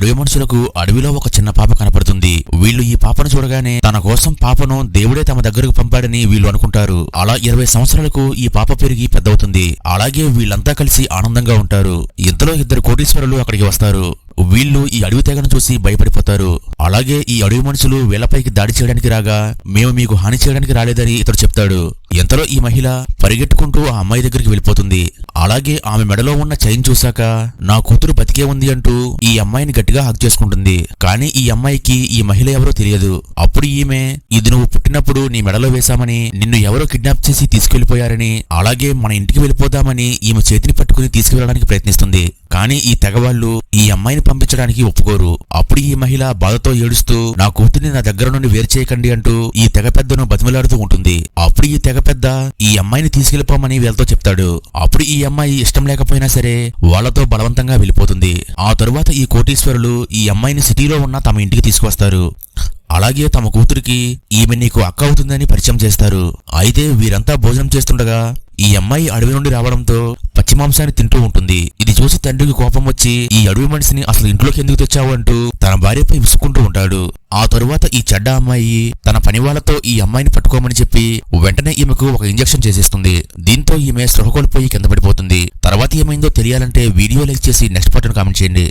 అడవి మనుషులకు అడవిలో ఒక చిన్న పాప కనపడుతుంది. వీళ్ళు ఈ పాపను చూడగానే తన కోసం పాపను దేవుడే తమ దగ్గరకు పంపాడని వీళ్ళు అనుకుంటారు. అలా ఇరవై సంవత్సరాలకు ఈ పాప పెరిగి పెద్దవుతుంది. అలాగే వీళ్ళంతా కలిసి ఆనందంగా ఉంటారు. ఇంతలో ఇద్దరు కోటీశ్వరులు అక్కడికి వస్తారు. వీళ్ళు ఈ అడవి తెగను చూసి భయపడిపోతారు. అలాగే ఈ అడవి మనుషులు వీళ్ళపైకి దాడి చేయడానికి రాగా మేము మీకు హాని చేయడానికి రాలేదని ఇతడు చెప్తాడు. ఎంతలో ఈ మహిళ పరిగెట్టుకుంటూ ఆ అమ్మాయి దగ్గరికి వెళ్ళిపోతుంది. అలాగే ఆమె మెడలో ఉన్న చైన్ చూశాక నా కూతురు బతికే ఉంది అంటూ ఈ అమ్మాయిని గట్టిగా హక్ చేసుకుంటుంది. కానీ ఈ అమ్మాయికి ఈ మహిళ ఎవరో తెలియదు. అప్పుడు ఈమె ఇది నువ్వు పుట్టినప్పుడు నీ మెడలో వేశామని నిన్ను ఎవరో కిడ్నాప్ చేసి తీసుకెళ్ళిపోయారని అలాగే మన ఇంటికి వెళ్ళిపోదామని ఈమె చేతిని పట్టుకుని తీసుకువెళ్ళడానికి ప్రయత్నిస్తుంది. కానీ ఈ తెగవాళ్ళు ఈ అమ్మాయిని పంపించడానికి ఒప్పుకోరు. అప్పుడు ఈ మహిళ బాధతో ఏడుస్తూ నా కూతుర్ని నా దగ్గర నుండి వేరు చేయకండి అంటూ ఈ తెగ పెద్దను బతిమలాడుతూ ఉంటుంది. అప్పుడు ఈ తెగ పెద్ద ఈ అమ్మాయిని తీసుకెళ్ళిపోమని వీళ్ళతో చెప్తాడు. అప్పుడు ఈ అమ్మాయి ఇష్టం లేకపోయినా సరే వాళ్ళతో బలవంతంగా వెళ్ళిపోతుంది. ఆ తరువాత ఈ కోటీశ్వరులు ఈ అమ్మాయిని సిటీలో ఉన్న తమ ఇంటికి తీసుకువస్తారు. అలాగే తమ కూతురికి ఈమె నీకు అక్క అవుతుందని పరిచయం చేస్తారు. అయితే వీరంతా భోజనం చేస్తుండగా ఈ అమ్మాయి అడవి నుండి రావడంతో పచ్చి మాంసాన్ని తింటూ ఉంటుంది. చూసి తండ్రికి కోపం వచ్చి ఈ అడవి మనిషిని అసలు ఇంట్లోకి ఎందుకు తెచ్చావు? అంటూ తన భార్యపై విసుక్కుంటూ ఉంటాడు. ఆ తరువాత ఈ చెడ్డ అమ్మాయి తన పని వాళ్ళతో ఈ అమ్మాయిని పట్టుకోమని చెప్పి వెంటనే ఈమెకు ఒక ఇంజెక్షన్ చేసేస్తుంది. దీంతో ఈమె స్పృహ కోల్పోయి కింద పడిపోతుంది. తర్వాత ఏమైందో తెలియాలంటే వీడియో లైక్ చేసి నెక్స్ట్ బటన్ కామెంట్ చేయండి.